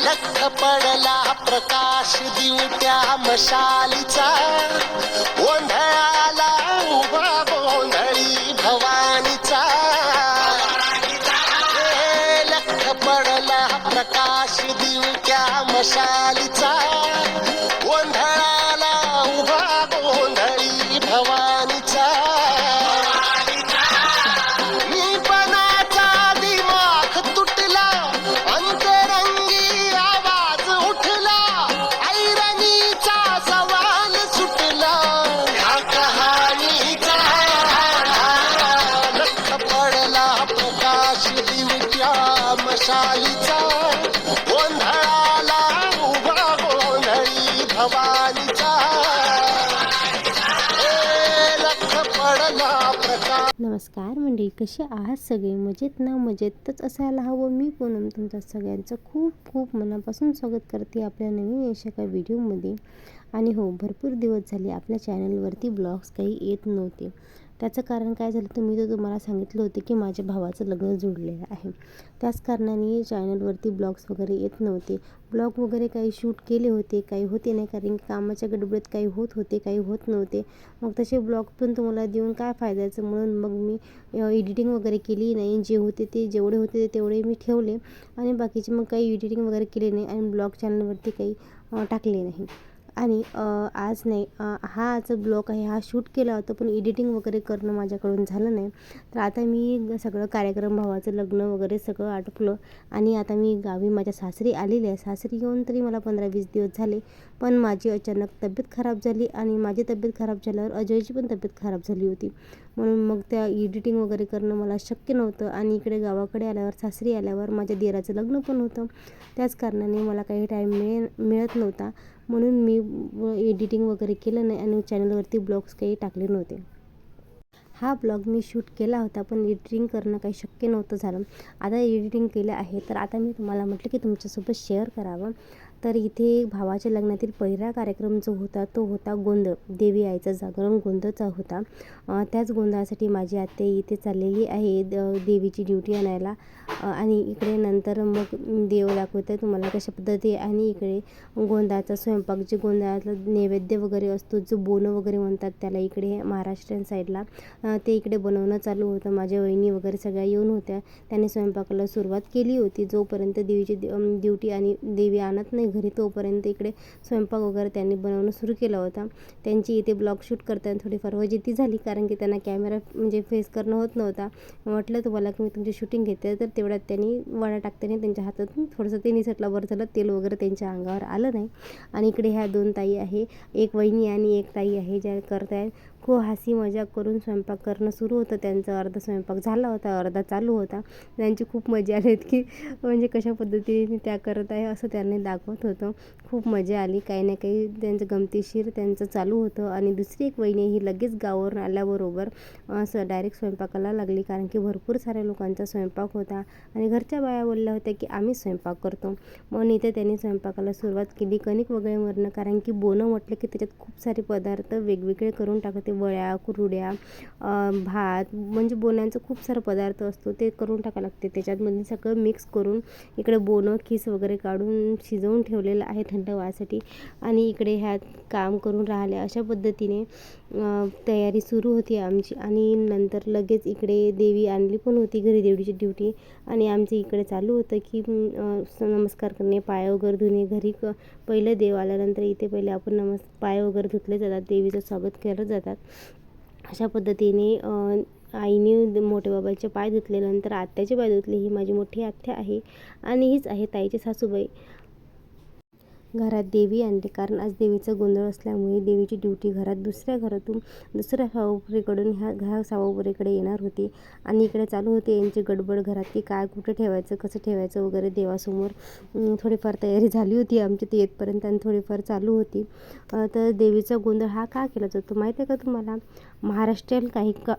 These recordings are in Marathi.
लख पडला प्रकाश दिवट्या मशालीचा. गोंधळाला उभा गोंधळी भवानीचा. लख पडला प्रकाश दिवट्या मशालीचा. नमस्कार मंडळी कसे आहात सगळे? मजेत ना? मजेतच असायला हवं. मी पूनम तुमचं सगळ्यांचं खूप खूप मनापासून स्वागत करते आपल्या नवीन अशा एका व्हिडिओमध्ये. आणि हो भरपूर दिवस झाले आपल्या चॅनलवरती ब्लॉग्स काही येत नव्हते. त्याचं कारण काय झालं तर मी तर तुम्हाला सांगितलं होतं की माझ्या भावाचं लग्न जुळलेलं आहे. त्याच कारणाने चॅनलवरती ब्लॉग्स वगैरे येत नव्हते. ब्लॉग वगैरे काही शूट केले होते काही होते नाही कारण की कामाच्या गडबडीत काही होत होते काही होत नव्हते. मग तसे ब्लॉग पण तुम्हाला देऊन काय फायद्याचं? म्हणून मग मी एडिटिंग वगैरे केली नाही. जे होते ते जेवढे होते ते तेवढे मी ठेवले. आणि बाकीचे मग काही एडिटिंग वगैरे केले नाही आणि ब्लॉग चॅनलवरती काही टाकले नाही. आणि आज नाही हा आज ब्लॉग आहे हा शूट केला होता पण एडिटिंग वगैरे करणं माझ्याकडून झालं नाही. तर आता मी सगळं कार्यक्रम भावाचं लग्न वगैरे सगळं आटपलं आणि आता मी गावी माझ्या सासरी आलेली आहे. सासरी येऊन तरी मला पंधरा वीस दिवस झाले पण माझी अचानक तब्येत खराब झाली आणि माझी तब्येत खराब झाल्यावर अजयची पण तब्येत खराब झाली होती. म्हणून मग त्या एडिटिंग वगैरे करणं मला शक्य नव्हतं आणि इकडे गावाकडे आल्यावर सासरी आल्यावर माझ्या दिराचं लग्न पण होतं. त्याच कारणाने मला काही टाईम मिळे मिळत नव्हता. म्हणून मी एडिटिंग वगैरे केलं नाही आणि चॅनलवरती ब्लॉग्स काही टाकले नव्हते. हा ब्लॉग मी शूट केला होता पण एडिटिंग करणं काही शक्य नव्हतं झालं. आता एडिटिंग केलं आहे तर आता मी तुम्हाला म्हटलं की तुमच्यासोबत शेअर करावं. तर इथे भावाच्या लग्नातील पहिला कार्यक्रम जो होता तो होता गोंधळ देवी आईचा जागरण गोंधळचा होता. त्याच गोंधळासाठी माझी आत्या इथे चाललेली आहे. द- देवीची ड्युटी आणायला. आणि इकडे नंतर मग देव दाखवते तुम्हाला कशा पद्धती आणि इकडे गोंधळाचा स्वयंपाक जे गोंधळातला नैवेद्य वगैरे असतो जो बोनं वगैरे म्हणतात त्याला इकडे महाराष्ट्रीयन साईडला. ते इकडे बनवणं चालू होतं. माझ्या वहिनी वगैरे सगळ्या येऊन होत्या. त्याने स्वयंपाकाला सुरुवात केली होती. जोपर्यंत देवीची ड्युटी आणि देवी आणत नाही घरी तोपर्यंत इकडे स्वयंपाक वगैरे त्यांनी बनवणं सुरू केला होता. त्यांची इथे ब्लॉग शूट करताना थोडीफार फजिती झाली कारण की त्यांना कॅमेरा म्हणजे फेस करणं होत नव्हता. म्हटलं तुम्हाला की मी तुमची शूटिंग घेते. तर तेवढ्यात त्यांनी वडा टाकताना त्यांच्या हातातून थोडंसं ते निसटला वर झालं. तेल वगैरे त्यांच्या अंगावर आलं नाही. आणि इकडे ह्या दोन ताई आहे. एक वहिनी आणि एक ताई आहे ज्या करत आहेत खूप हसी मजाक करून स्वयंपाक करणं सुरू होतं. त्यांचा अर्धा स्वयंपाक झाला होता अर्धा चालू होता. त्यांची खूप मजा आली की म्हणजे कशा पद्धतीने त्या करत आहे असं त्यांनी दाखवत होतं. खूप मजा आली. काही ना काही त्यांचं गमतीशीर त्यांचं चालू होतं. आणि दुसरी एक वहिनी ही लगेच गावावरून आल्याबरोबर असं डायरेक्ट स्वयंपाकाला लागली. कारण की भरपूर साऱ्या लोकांचा स्वयंपाक होता. आणि घरच्या बाया बोलल्या होत्या की आम्ही स्वयंपाक करतो. म्हणून इथे त्यांनी स्वयंपाकाला सुरुवात केली. कणिक वगैरे मरणं कारण की बोनं म्हटलं की त्याच्यात खूप सारे पदार्थ वेगवेगळे करून टाकते. वड्या कुरड्या भात म्हणजे बोनांचं खूप सारा पदार्थ असतो. ते करून टाकावं लागते. त्याच्यातमध्ये सगळं मिक्स करून इकडे बोनं खीस वगैरे काढून शिजवून ठेवलेलं आहे थंड व्हायसाठी आणि इकडे ह्यात काम करून राहिले अशा पद्धतीने तयारी सुरू होती आमची. आणि नंतर लगेच इकडे देवी आणली पण होती घरी देवीची ड्युटी आणि आमचं इकडे चालू होतं की स- नमस्कार करणे पाय वगैरे धुणे. घरी क पहिलं देव आल्यानंतर इथे पहिले आपण नमस् पाय वगैरे धुतले जातात. देवीचं स्वागत केलं जातात. अशा पद्धतीने आईने मोठे बाबाचे पाय धुतले नंतर आत्याचे पाय धुतले ही माझी मोठी आत्या आहे आणि हीच आहे ताईची सासूबाई. घरात देवी आणली कारण आज देवीचा गोंधळ असल्यामुळे देवीची ड्युटी घरात दुसऱ्या घरातून दुसऱ्या सावपुरीकडून ह्या ह्या सावपुरीकडे येणार होती. आणि इकडे चालू होते. यांची गडबड घरात की काय कुठे ठेवायचं कसं ठेवायचं वगैरे देवासमोर थोडीफार तयारी झाली होती आमची ते येतपर्यंत आणि थोडीफार चालू होती. तर देवीचा गोंधळ हा का केला जातो माहीत आहे का तुम्हाला? महाराष्ट्रीयन काही क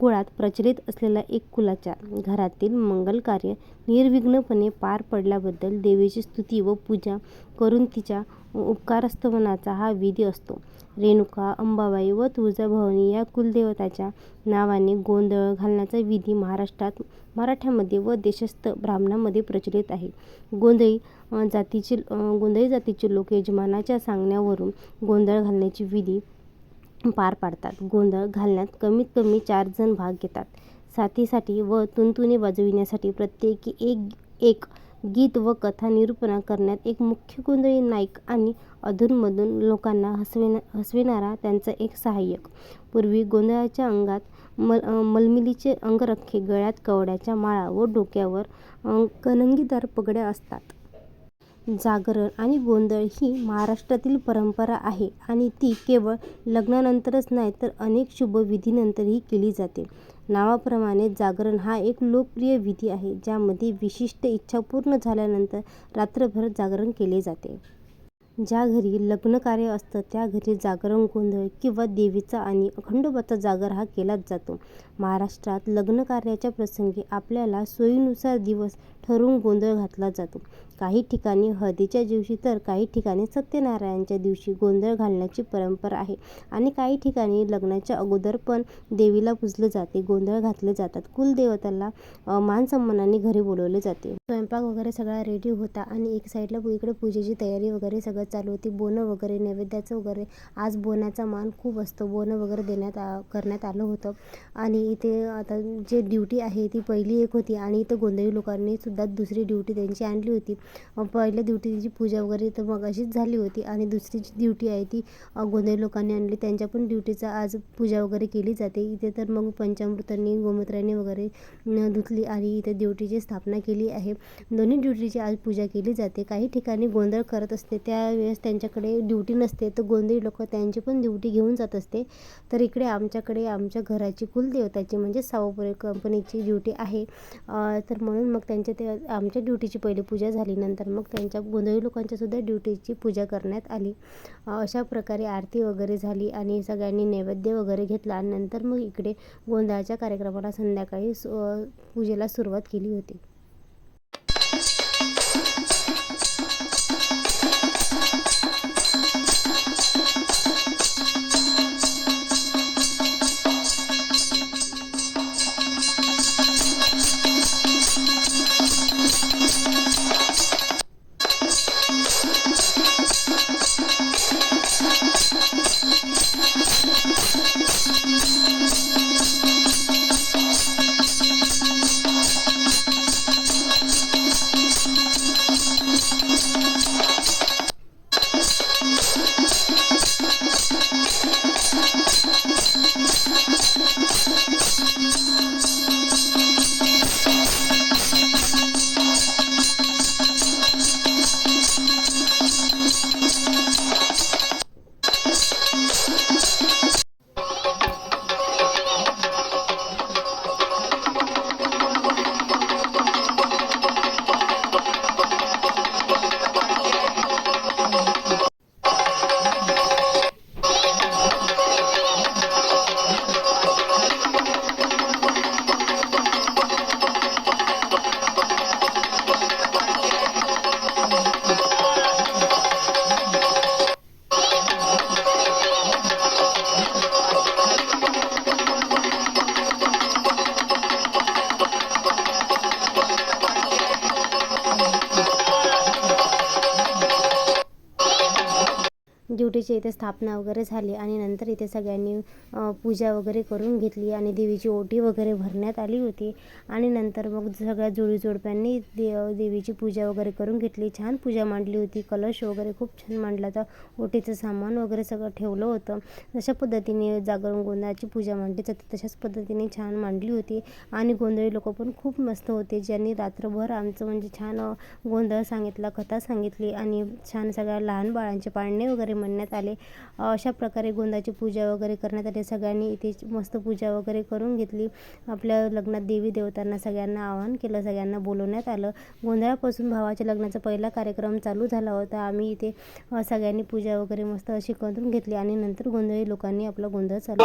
कुळात प्रचलित असलेला एक कुलाचार घरातील मंगल कार्य निर्विघ्नपणे पार पडल्याबद्दल देवीची स्तुती व पूजा करून तिच्या उपकारस्तवनाचा हा विधी असतो. रेणुका अंबाबाई व तुळजाभवानी या कुलदेवताच्या नावाने गोंधळ घालण्याचा विधी महाराष्ट्रात मराठ्यामध्ये व देशस्थ ब्राह्मणांमध्ये प्रचलित आहे. गोंधळी जातीचे गोंधळी जातीचे लोक यजमानाच्या सांगण्यावरून गोंधळ घालण्याची विधी पार पाडतात. गोंधळ घालण्यात कमीत कमी चार जण भाग घेतात. साथीसाठी व तुणतुणे वाजविण्यासाठी प्रत्येकी एक एक गीत व कथा निरूपणा करण्यात एक मुख्य गोंधळी नाईक आणि अधूनमधून लोकांना हसविना हसविणारा त्यांचा एक सहाय्यक. पूर्वी गोंधळाच्या अंगात मल मलमिलीचे अंगरखे गळ्यात कवड्याच्या माळा व डोक्यावर अ, कणंगीदार पगड्या असतात. जागरण आणि गोंधळ ही महाराष्ट्रातील परंपरा आहे आणि ती केवळ लग्नानंतरच नाही तर अनेक शुभविधीनंतरही केली जाते. नावाप्रमाणे जागरण हा एक लोकप्रिय विधी आहे ज्यामध्ये विशिष्ट इच्छा पूर्ण झाल्यानंतर रात्रभर जागरण केले जाते. ज्या घरी लग्नकार्य असतं त्या घरी जागरण गोंधळ किंवा देवीचा आणि अखंडोबाचा जागर हा केलाच जातो. महाराष्ट्रात लग्नकार्याच्या प्रसंगी आपल्याला सोयीनुसार दिवस ठरवून गोंधळ घातला जातो. काही ठिकाणी हळदीच्या दिवशी तर काही ठिकाणी सत्यनारायणच्या दिवशी गोंधळ घालण्याची परंपरा आहे आणि काही ठिकाणी लग्नाच्या अगोदर पण देवीला पुजले जाते गोंधळ घातले जातात. कुलदेवताला मानसन्मानाने घरी बोलवले जाते. स्वयंपाक वगैरे सगळा रेडी होता आणि एक साईडला इकडे पूजेची तयारी वगैरे सगळं चालू होती. बोनं वगैरे नैवेद्याचं वगैरे आज बोनाचा मान खूप असतो. बोनं वगैरे देण्यात आ करण्यात आलं होतं. आणि इथे आता जे ड्युटी आहे ती पहिली एक होती आणि इथं गोंधळी लोकांनी सुद्धा दुसरी ड्युटी त्यांची आणली होती. पहिल्या ड्युटीची पूजा वगैरे तर मग अशीच झाली होती. आणि दुसरी जी ड्युटी आहे ती गोंधळी लोकांनी आणली. त्यांच्या पण ड्युटीचा आज पूजा वगैरे केली जाते. इथे तर मग पंचामृतांनी गोमूत्रांनी वगैरे धुतली आणि इथे ड्युटीची स्थापना केली आहे. दोन्ही ड्युटीची आज पूजा केली जाते. काही ठिकाणी गोंधळ करत असते. त्यावेळेस त्यांच्याकडे ड्युटी नसते. तर गोंधळी लोक त्यांची पण ड्युटी घेऊन जात असते. तर इकडे आमच्याकडे आमच्या घराची कुलदेवताची म्हणजे सावपुरे कंपनीची ड्युटी आहे. तर म्हणून मग त्यांच्या ते आमच्या ड्युटीची पहिली पूजा झाली नंतर मग त्यांच्या गोंधळी लोकांच्यासुद्धा ड्युटीची पूजा करण्यात आली. अशा प्रकारे आरती वगैरे झाली आणि सगळ्यांनी नैवेद्य वगैरे घेतला आणि नंतर मग इकडे गोंधळाच्या कार्यक्रमाला संध्याकाळी सु- पूजेला सुरुवात केली होती. ड्युटीची इथे स्थापना वगैरे झाली आणि नंतर इथे सगळ्यांनी पूजा वगैरे करून घेतली आणि देवीची ओटी वगैरे भरण्यात आली होती. आणि नंतर मग सगळ्या जोडी दे देवीची पूजा वगैरे करून घेतली. छान पूजा मांडली होती. कलश वगैरे खूप छान मांडला होता. ओटीचं सामान वगैरे सगळं ठेवलं होतं. जशा पद्धतीने जागरण गोंधळाची पूजा मांडली जाते तशाच पद्धतीने छान मांडली होती. आणि गोंधळी लोक पण खूप मस्त होते. ज्यांनी रात्रभर आमचं म्हणजे छान गोंधळ सांगितला कथा सांगितली आणि छान सगळ्या लहान बाळांचे पाळणे वगैरे म्हणण्यात आले. अशा प्रकारे गोंधळाची पूजा वगैरे करण्यात आली सगळ्यांनी इथे मस्त पूजा वगैरे करून घेतली. आपल्या लग्नात देवी देवतांना सगळ्यांना आवाहन केलं सगळ्यांना बोलवण्यात आलं. गोंधळापासून भावाच्या लग्नाचा पहिला कार्यक्रम चालू झाला होता. आम्ही इथे सगळ्यांनी पूजा वगैरे मस्त अशी करून घेतली आणि नंतर गोंधळी लोकांनी आपला गोंधळ चालू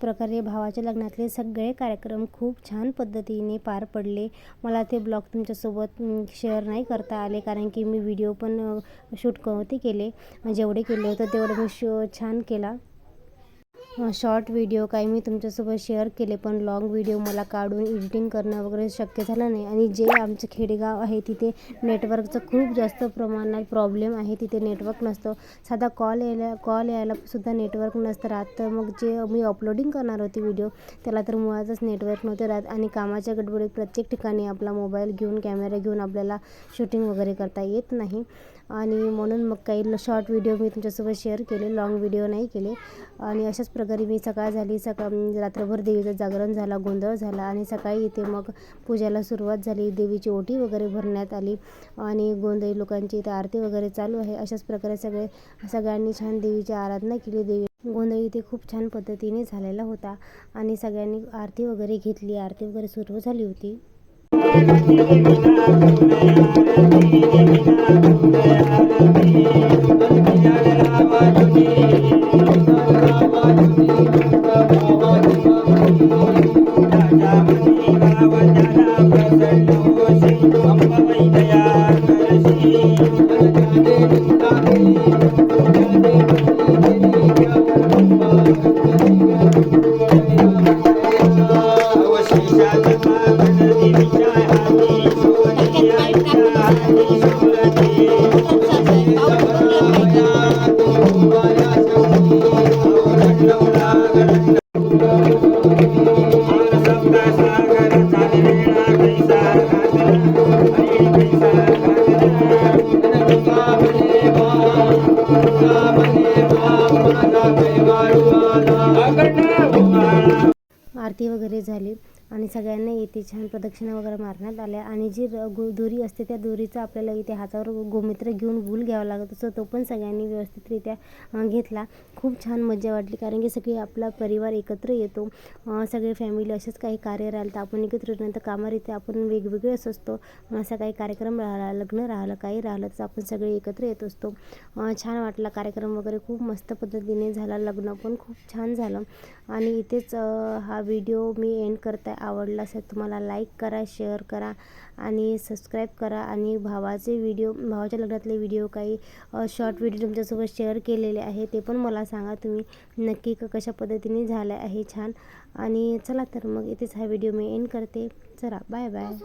प्रकारे भावाच्या लग्नातले सगळे कार्यक्रम खूप छान पद्धतीने पार पडले. मला ते ब्लॉग तुमच्यासोबत शेअर नाही करता आले कारण की मी व्हिडिओ पण शूट नव्हते केले. जेवढे केले होते तेवढे मी शो छान केला. शॉर्ट व्हिडिओ काही मी तुमच्यासोबत शेअर केले पण लाँग व्हिडिओ मला काढून एडिटिंग करणं वगैरे शक्य झालं नाही. आणि जे आमचं खेडेगाव आहे तिथे नेटवर्कचं खूप जास्त प्रमाणात प्रॉब्लेम आहे तिथे नेटवर्क नसतं. साधा कॉल यायला कॉल यायला सुद्धा नेटवर्क नसतं राहत. तर मग जे मी अपलोडिंग करणार होती व्हिडिओ त्याला तर मुळातच नेटवर्क नव्हते राहत. आणि कामाच्या गडबडीत प्रत्येक ठिकाणी आपला मोबाईल घेऊन कॅमेरा घेऊन आपल्याला शूटिंग वगैरे करता येत नाही. आणि म्हणून मग काही शॉर्ट व्हिडिओ मी तुमच्यासोबत शेअर केले लाँग व्हिडिओ नाही केले. आणि अशाच प्रकारे मी सकाळ झाली सकाळ रात्रभर देवीचं जागरण झाला गोंधळ झाला आणि सकाळी इथे मग पूजाला सुरुवात झाली. देवीची ओटी वगैरे भरण्यात आली आणि गोंधळी लोकांची इथे आरती वगैरे चालू आहे. अशाच प्रकारे सगळे सगळ्यांनी छान देवीची आराधना केली. देवी गोंधळ इथे खूप छान पद्धतीने झालेला होता आणि सगळ्यांनी आरती वगैरे घेतली. आरती वगैरे सुरू झाली होती. Thank you. आरती वगैरे झाली. आणि सगळ्यांना इथे छान प्रदक्षिणा वगैरे मारण्यात आल्या. आणि जी गो दोरी असते त्या दोरीचा आपल्याला इथे हातावर गोमित्र घेऊन गुल घ्यावा लागत असतो. तो पण सगळ्यांनी व्यवस्थितरित्या घेतला. खूप छान मजा वाटली कारण की सगळे आपला परिवार एकत्र येतो. सगळे फॅमिली असेच काही कार्य राहिलं तर आपण एकत्र नंतर कामारीत्या आपण वेगवेगळेच असतो. असा काही कार्यक्रम राहिला लग्न राहिलं काही राहिलं तर आपण सगळे एकत्र येत असतो. छान वाटला कार्यक्रम वगैरे खूप मस्त पद्धतीने झाला. लग्न पण खूप छान झालं. आणि इथेच हा व्हिडिओ मी एंड करता. आवडला असेल तुम्हाला लाईक करा शेअर करा आणि सबस्क्राईब करा. आणि भावाचे व्हिडिओ भावाच्या लग्नातले व्हिडिओ काही शॉर्ट व्हिडिओ तुमच्यासोबत शेअर केलेले आहे ते पण मला सांगा. तुम्ही नक्की कशा पद्धतीने झालं आहे छान. आणि चला तर मग इथेच हा व्हिडिओ मी एंड करते. चला बाय बाय